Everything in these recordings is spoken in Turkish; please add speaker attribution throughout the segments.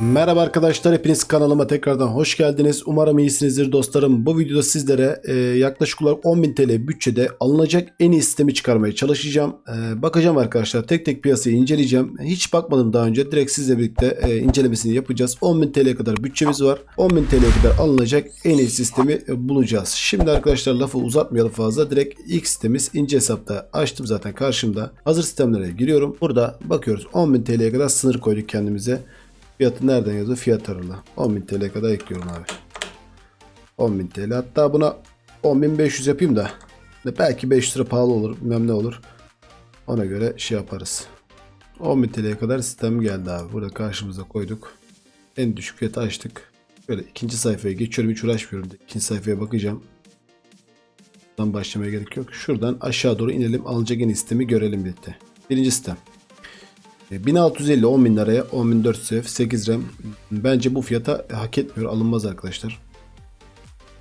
Speaker 1: Merhaba arkadaşlar hepiniz kanalıma tekrardan hoş geldiniz. Umarım iyisinizdir dostlarım. Bu videoda sizlere e, yaklaşık olarak 10.000 TL bütçede alınacak en iyi sistemi çıkarmaya çalışacağım. E, bakacağım arkadaşlar tek tek piyasayı inceleyeceğim. Hiç bakmadım daha önce direkt sizle birlikte e, incelemesini yapacağız. 10.000 TL'ye kadar bütçemiz var. 10.000 TL'ye kadar alınacak en iyi sistemi e, bulacağız. Şimdi arkadaşlar lafı uzatmayalım fazla. Direkt ilk sistemimiz ince hesapta açtım zaten karşımda. Hazır sistemlere giriyorum. Burada bakıyoruz 10.000 TL'ye kadar sınır koyduk kendimize. Fiyatı nereden yazıyor? Fiyat arala. 10.000 TL kadar ekliyorum abi. 10.000 TL. Hatta buna 10.500 yapayım da. Belki 5 lira pahalı olur. Bilmem ne olur. Ona göre şey yaparız. 10.000 TL'ye kadar sistem geldi abi. Burada karşımıza koyduk. En düşük fiyatı açtık. Böyle ikinci sayfaya geçiyorum. Hiç uğraşmıyorum. İkinci sayfaya bakacağım. Buradan başlamaya gerek yok. Şuradan aşağı doğru inelim. Alınacak en iyi sistemi görelim birlikte. Birinci sistem. E, 1650 10 bin liraya 10400 F 8 RAM bence bu fiyata hak etmiyor alınmaz arkadaşlar.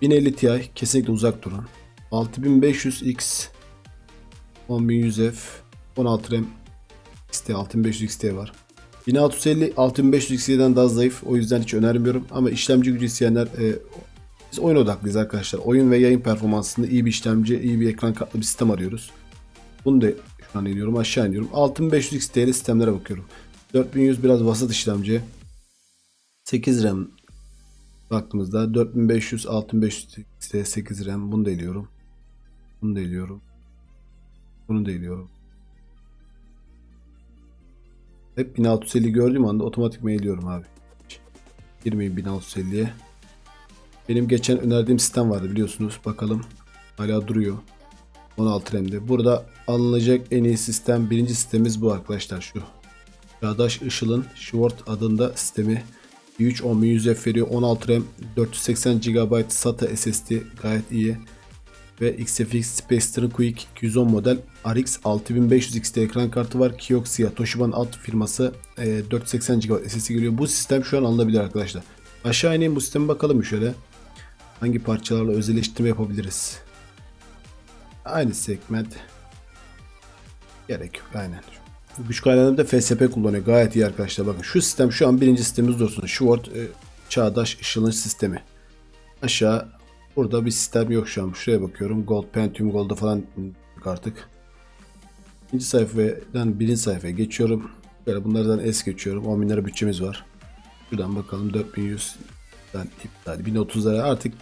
Speaker 1: 1050 Ti kesinlikle uzak durun. 6500 X 10100 F 16 RAM XT 6500 XT var. 1650 6500 XT'den daha zayıf o yüzden hiç önermiyorum. Ama işlemci gücü isteyenler e, biz oyun odaklıyız arkadaşlar. Oyun ve yayın performansında iyi bir işlemci iyi bir ekran kartlı bir sistem arıyoruz. Bunu da an iniyorum aşağı iniyorum. 6500 XT'li sistemlere bakıyorum. 4100 biraz vasat işlemci. 8 RAM baktığımızda 4500 6500 XT 8 RAM bunu da eliyorum. Bunu da eliyorum. Bunu da eliyorum. Hep 1650 gördüğüm anda otomatik eliyorum abi. Girmeyin 1650'ye. Benim geçen önerdiğim sistem vardı biliyorsunuz. Bakalım. Hala duruyor. 16 RAM'de. Burada alınacak en iyi sistem birinci sistemimiz bu arkadaşlar şu. Çağdaş Işıl'ın Sword adında sistemi 3 10100 F veriyor. 16 RAM 480 GB SATA SSD gayet iyi. Ve XFX Spectrum Quick 210 model RX 6500 XT ekran kartı var. Kioxia Toshiba'nın alt firması e, 480 GB SSD geliyor. Bu sistem şu an alınabilir arkadaşlar. Aşağı ineyim bu sisteme bakalım şöyle. Hangi parçalarla özelleştirme yapabiliriz? Aynı segment. Gerek yok aynen. Güç kaynağında FSP kullanıyor. Gayet iyi arkadaşlar. Bakın şu sistem şu an birinci sistemimiz dursun. Sword e, çağdaş ışılınç sistemi. Aşağı burada bir sistem yok şu an. Şuraya bakıyorum. Gold, Pentium Gold'a falan artık. İkinci sayfadan birinci sayfaya geçiyorum. Böyle bunlardan es geçiyorum. 10 bin lira bütçemiz var. Şuradan bakalım 4100 ben iptal. 1030'lara artık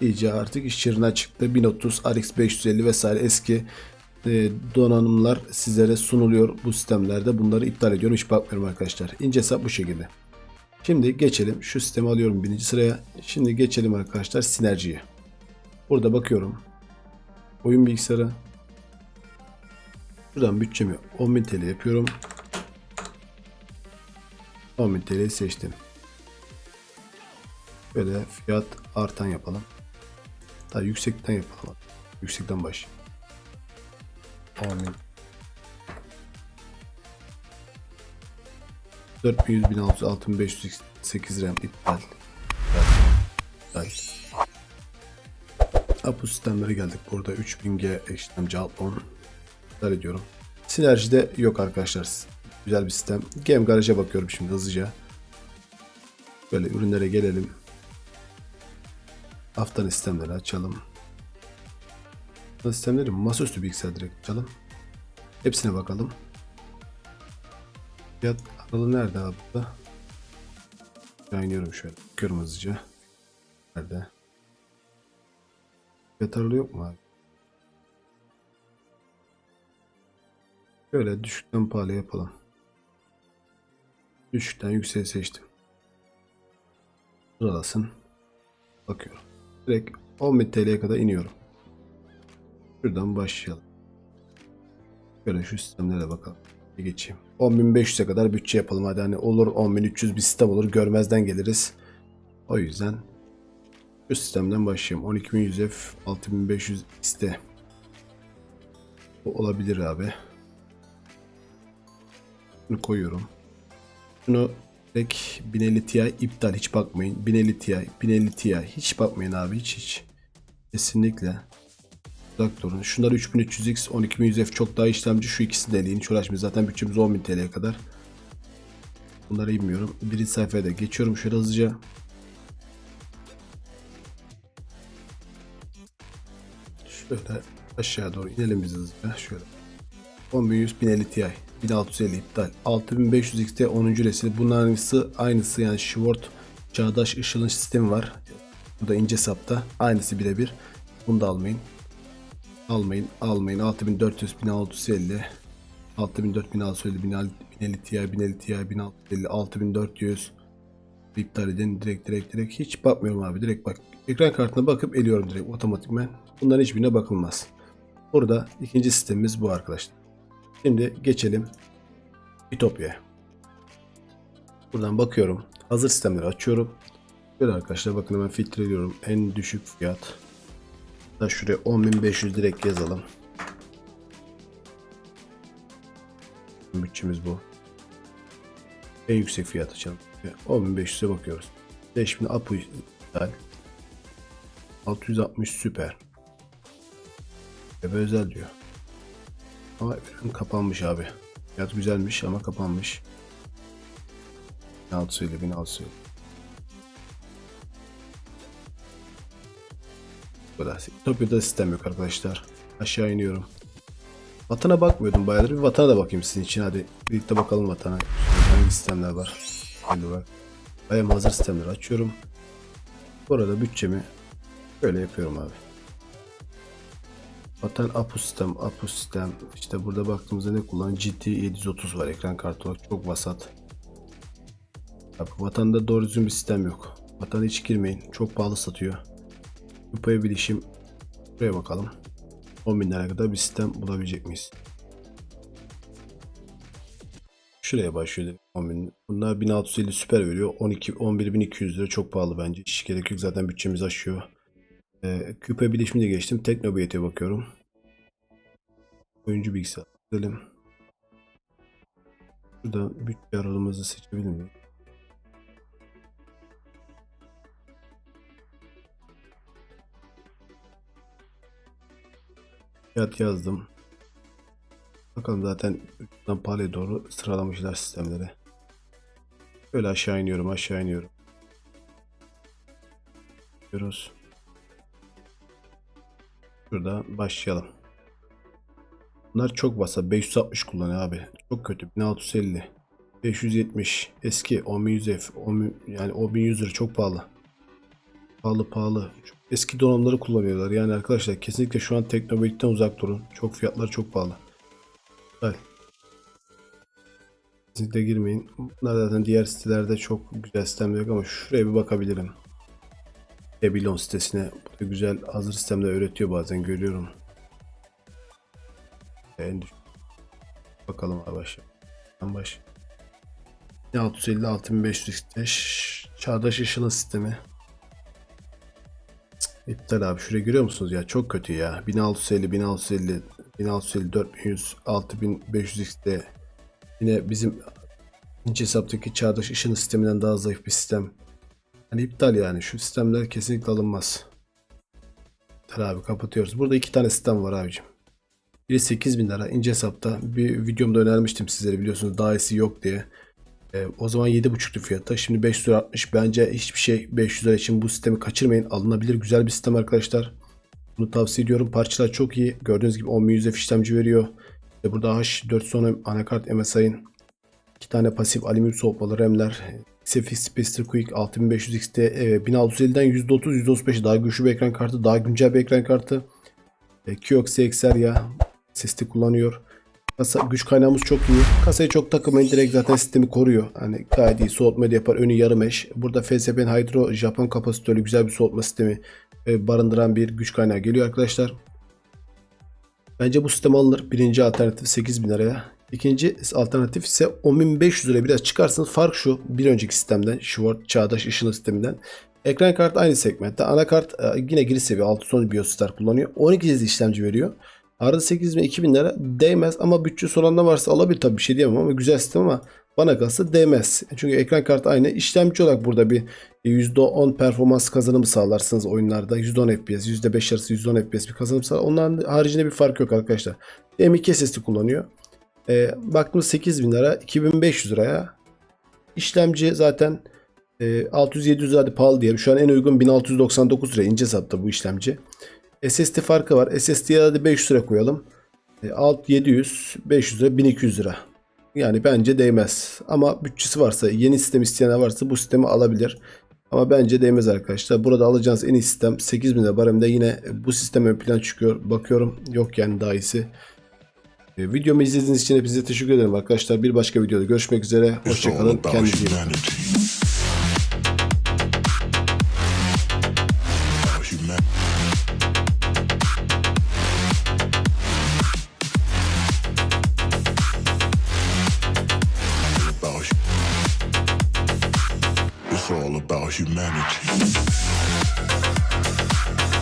Speaker 1: iyice artık iş çığırına çıktı. 1030, RX 550 vesaire eski e, donanımlar sizlere sunuluyor bu sistemlerde. Bunları iptal ediyorum. Hiç bakmıyorum arkadaşlar. İnce hesap bu şekilde. Şimdi geçelim. Şu sistemi alıyorum birinci sıraya. Şimdi geçelim arkadaşlar sinerjiye. Burada bakıyorum. Oyun bilgisayarı. Buradan bütçemi 10.000 TL yapıyorum. 10.000 TL seçtim. Böyle fiyat artan yapalım. Daha yüksekten yapalım. Yüksekten başlayalım. Amin. 4100 1600 6500 8 RAM iptal. İptal. Apu sistemlere geldik. Burada 3000G işlemci Alpon. İptal ediyorum. Sinerjide yok arkadaşlar. Güzel bir sistem. Game Garage'a bakıyorum şimdi hızlıca. Böyle ürünlere gelelim. Haftanın sistemleri açalım. Haftanın sistemleri masaüstü bilgisayar direkt açalım. Hepsine bakalım. Fiyat aralığı nerede abi iniyorum şöyle. Bakıyorum. Nerede? Fiyat aralığı yok mu abi? Şöyle düşükten pahalı yapalım. Düşükten yükseğe seçtim. Sıralasın. Bakıyorum. Direkt 10.000 TL'ye kadar iniyorum. Şuradan başlayalım. Şöyle şu sistemlere bakalım. Bir geçeyim. 10.500'e kadar bütçe yapalım. Hadi hani olur 10.300 bir sistem olur. Görmezden geliriz. O yüzden şu sistemden başlayayım. 12.100 F 6.500 iste. Bu olabilir abi. Bunu koyuyorum. Şunu Direkt 1050 Ti iptal hiç bakmayın. 1050 Ti, 1050 Ti hiç bakmayın abi hiç hiç. Kesinlikle. Uzak durun. Şunlar 3300X, 12100F çok daha işlemci. Şu ikisi de eleyin. Hiç uğraşmayın. Zaten bütçemiz 10.000 TL'ye kadar. Bunları bilmiyorum. Birinci sayfaya da geçiyorum şöyle hızlıca. Şöyle aşağı doğru inelim biz hızlıca. Şöyle. 10100 1050 Ti. 1650 iptal. 6500 XT 10. nesil. Bunların aynısı, aynısı yani Sword Çağdaş Işıl'ın sistemi var. Bu da ince sapta. Aynısı birebir. Bunu da almayın. Almayın, almayın. 6400, 1650, 6400, 1650, 1050 Ti, 1050 Ti, 1650, 6400. İptal edin. Direkt direkt direkt. Hiç bakmıyorum abi. Direkt bak. Ekran kartına bakıp eliyorum direkt otomatikmen. Bunların hiçbirine bakılmaz. Burada ikinci sistemimiz bu arkadaşlar. Şimdi geçelim Ütopya'ya. Buradan bakıyorum. Hazır sistemleri açıyorum. Şöyle arkadaşlar bakın hemen filtreliyorum. En düşük fiyat. Da şuraya 10.500 direkt yazalım. Bütçemiz bu. En yüksek fiyat açalım. 10.500'e bakıyoruz. 5000 Apu iptal. 660 süper. Ve özel diyor. Ama ürün kapanmış abi. Fiyat güzelmiş ama kapanmış. 1600 ile 1600 Bu kadar. Topya'da sistem yok arkadaşlar. Aşağı iniyorum. Vatana bakmıyordum bayağıdır. Bir vatana da bakayım sizin için. Hadi birlikte bakalım vatana. Hangi sistemler var. Belli var. Bayağı hazır sistemleri açıyorum. Bu arada bütçemi böyle yapıyorum abi. Vatan Apu sistem, Apu sistem. İşte burada baktığımızda ne kullan? GT 730 var ekran kartı olarak. Çok vasat. Vatanda doğru düzgün bir sistem yok. Vatana hiç girmeyin. Çok pahalı satıyor. Kupaya bilişim. Buraya bakalım. 10 bin lira kadar bir sistem bulabilecek miyiz? Şuraya başlıyor 10 bin. Bunlar 1650 süper veriyor. 12 11200 lira çok pahalı bence. Hiç gerek yok zaten bütçemizi aşıyor. Ee, küpe bilişimine geçtim. Teknobiyete bakıyorum. Oyuncu bilgisayar. Gidelim. Şurada bütçe aralığımızı seçebilir miyim? Fiyat yazdım. Bakalım zaten üstten pahalıya doğru sıralamışlar sistemleri. Böyle aşağı iniyorum aşağı iniyorum. Diyoruz. Şurada başlayalım. Bunlar çok basa. 560 kullanıyor abi. Çok kötü. 1650. 570. Eski 10100F. 10, yani 10100 lira çok pahalı. Pahalı pahalı. Eski donanımları kullanıyorlar. Yani arkadaşlar kesinlikle şu an teknolojiden uzak durun. Çok fiyatlar çok pahalı. Güzel. Kesinlikle girmeyin. Bunlar zaten diğer sitelerde çok güzel sistemler yok ama şuraya bir bakabilirim. Babylon sitesine burada güzel hazır sistemler üretiyor bazen görüyorum. En düşük. Bakalım abi başla. Baş. 650 6500 Çağdaş ışının sistemi. İptal abi şuraya görüyor musunuz ya çok kötü ya 1650 1650 1650 4100 6500 XT yine bizim ince hesaptaki çağdaş ışın sisteminden daha zayıf bir sistem Hani iptal yani. Şu sistemler kesinlikle alınmaz. İptal abi kapatıyoruz. Burada iki tane sistem var abicim. Biri 8000 lira ince hesapta. Bir videomda önermiştim sizlere biliyorsunuz daha iyisi yok diye. Ee, o zaman 7.5'tu fiyata. Şimdi 500 lira artmış. Bence hiçbir şey 500 lira için bu sistemi kaçırmayın. Alınabilir güzel bir sistem arkadaşlar. Bunu tavsiye ediyorum. Parçalar çok iyi. Gördüğünüz gibi 10.100'e işlemci veriyor. İşte burada H410 anakart MSI'ın iki tane pasif alüminyum soğutmalı RAM'ler. Xfix Spacer Quick 6500 XT e, 1650'den %30 %35 daha güçlü bir ekran kartı, daha güncel bir ekran kartı. E, XR ya SSD kullanıyor. Kasa, güç kaynağımız çok iyi. Kasayı çok takılmayın direkt zaten sistemi koruyor. Hani gayet iyi soğutma yapar. Önü yarım eş. Burada FSP'nin Hydro Japon kapasitörlü güzel bir soğutma sistemi e, barındıran bir güç kaynağı geliyor arkadaşlar. Bence bu sistem alınır. Birinci alternatif 8000 liraya. İkinci alternatif ise 10500 liraya biraz çıkarsınız. Fark şu bir önceki sistemden Sword Çağdaş Işınlı sisteminden. Ekran kartı aynı segmentte. Anakart e, yine giriş seviye 6 son BIOS'lar kullanıyor. 12 dizi işlemci veriyor. Arada 8000 2000 lira değmez ama bütçe olanlar varsa alabilir tabii bir şey diyemem ama güzel sistem ama bana kalsa değmez. Çünkü ekran kartı aynı. İşlemci olarak burada bir %10 performans kazanımı sağlarsınız oyunlarda. %10 FPS, %5 arası %10 FPS bir kazanım sağlar. Onların haricinde bir fark yok arkadaşlar. M2 SSD kullanıyor. E, baktığımız 8000 lira 2500 liraya İşlemci zaten e, 600-700 lira pahalı diyelim. Şu an en uygun 1699 lira ince hatta bu işlemci. SSD farkı var. SSD'ye hadi 500 lira koyalım. E, alt 700, 500 lira, 1200 lira. Yani bence değmez. Ama bütçesi varsa, yeni sistem isteyenler varsa bu sistemi alabilir. Ama bence değmez arkadaşlar. Burada alacağınız en iyi sistem 8000 lira baremde yine bu sistem ön plan çıkıyor. Bakıyorum yok yani daha iyisi. E, videomu izlediğiniz için hepinize teşekkür ederim arkadaşlar. Bir başka videoda görüşmek üzere. Hoşçakalın. Kendinize iyi bakın.